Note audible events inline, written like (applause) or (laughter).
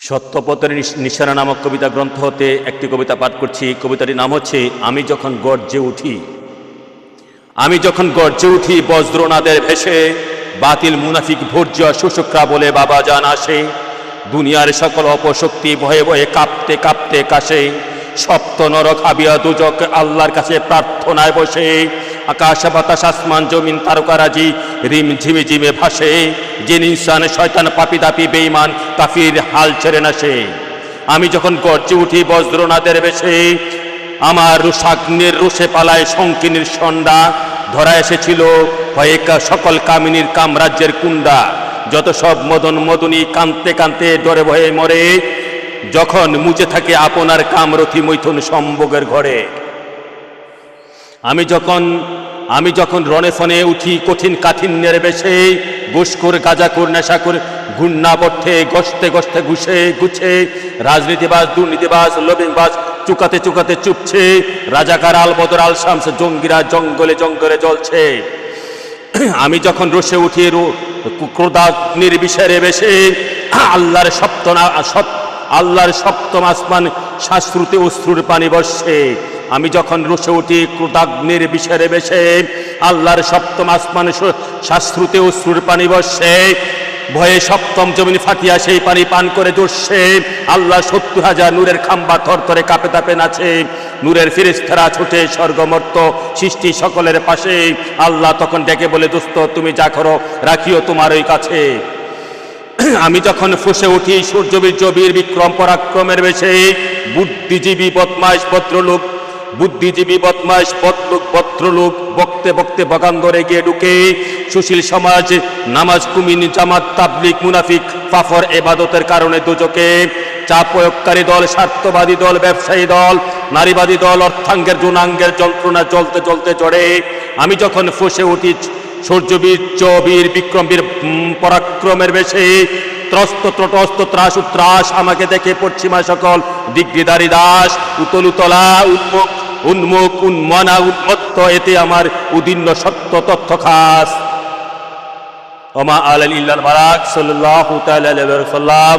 সত্যপথের নিশ- নিশানা নামক কবিতা গ্রন্থ হতে একটি কবিতা পাঠ করছি। কবিতাটির নাম হচ্ছে, আমি যখন গর্জে উঠি, আমি যখন গর্জে উঠি বজ্রনাদের ভেসে, বাতিল মুনাফিক ভোর্য শুশুকরা বলে, বাবা, জান আসে। দুনিয়ার সকল অপশক্তি ভয়ে ভয়ে কাঁপতে কাঁপতে কাশে। সপ্ত নরক হাবিয়া দুজক আল্লাহর কাছে প্রার্থনায় বসে। আকাশ, বাতাস, আসমান, জমিন তারকারাজি রিম ঝিমে ঝিমে ভাসে, যিনি ইনসান শয়তান পাপি দাপি বেঈমান, কাফির হাল ছেড়ে না সে। আমি যখন গর্জে উঠি বজ্রনাথের বেশে, আমার রুষাগ্নের রুষে পালায় শঙ্কিনীর সন্ডা, ধরা এসেছিল হয়েকা সকল কামিনীর কামরাজ্যের কুণ্ডা। যত সব মদন মদনী কানতে কানতে ডরে ভয়ে মরে, যখন মুচে থাকে আপনার কামরথি মৈথুন সম্ভোগের ঘরে। আমি যখন আমি যখন রনে ফনে উঠি কঠিন কাঠিন্যের বেশে ঘুষখোর গাজাখোর নেশাখোর ঘূর্ণাবর্থে গসতে গস্তে ঘুষে গুছে রাজনীতিবাজ, দুর্নীতিবাজ, লবিংবাজ চুকাতে চুকাতে চুপছে, রাজাকার আল বদর, আল শামস, জঙ্গিরা জঙ্গলে জঙ্গলে জ্বলছে। আমি যখন রসে উঠি রো- ক্রোধাগ্নির বিষয়ে বেশে, আল্লাহর সপ্তনা, সপ- আল্লাহর সপ্তম আসমান শাস্ত্রুতে অশ্রুর পানি বসছে আমি যখন রসে উঠি ক্রোধাগ্নির বিষয়ে বেশে, আল্লাহর সপ্তম আসমান শাস্ত্রুতে অশ্রুর পানি বসছে ভয়ে সপ্তম জমিন ফাটিয়া সেই পানি পান করে জোরছে আল্লাহ সত্তর হাজার নূরের খাম্বা থরথরে কাঁপে তাপে নাচে, নূরের ফিরিস্তারা ছুটে স্বর্গমর্ত সৃষ্টি সকলের পাশে, আল্লাহ তখন ডেকে বলে, দোস্ত, তুমি যা করো, রাখিও তোমার ওই কাছে। (clears throat) আমি যখন ফুসে উঠি সূর্যবীর জবীর বিক্রম পরাক্রমের বেশে বুদ্ধিজীবী বদমাইশ ভদ্রলোক, বুদ্ধিজীবী বদমাইশ বদলুক ভদ্রলোক, বক্তে বক্তে বগান্দরে গিয়ে ঢুকে সুশীল সমাজ, নামাজ কুমিন, জামাত তাবলিক মুনাফিক, ফাফর, এবাদতের কারণে দুজকে চাপ প্রয়োগকারী দল, স্বার্থবাদী দল, ব্যবসায়ী দল, নারীবাদী দল, অর্থাঙ্গের জুনাঙ্গের যন্ত্রণা জ্বলতে জ্বলতে চড়ে। আমি যখন ফসে উঠি সূর্যবীর চবীর, বিক্রমবীর পরাক্রমের বেশে, ত্রস্ত, ত্রটস্ত, ত্রাস উত্রাস আমাকে দেখে পশ্চিমা সকল দিগ্বিদারি দাস উতলুতলা উন্মুখ উন্মুখ, উন্মনা, উন্মত্ত, এতে আমার উদীর্ণ সত্য তথ্য খাস। ওমা আল ইল্লাল বারাক ওয়া সাল্লাম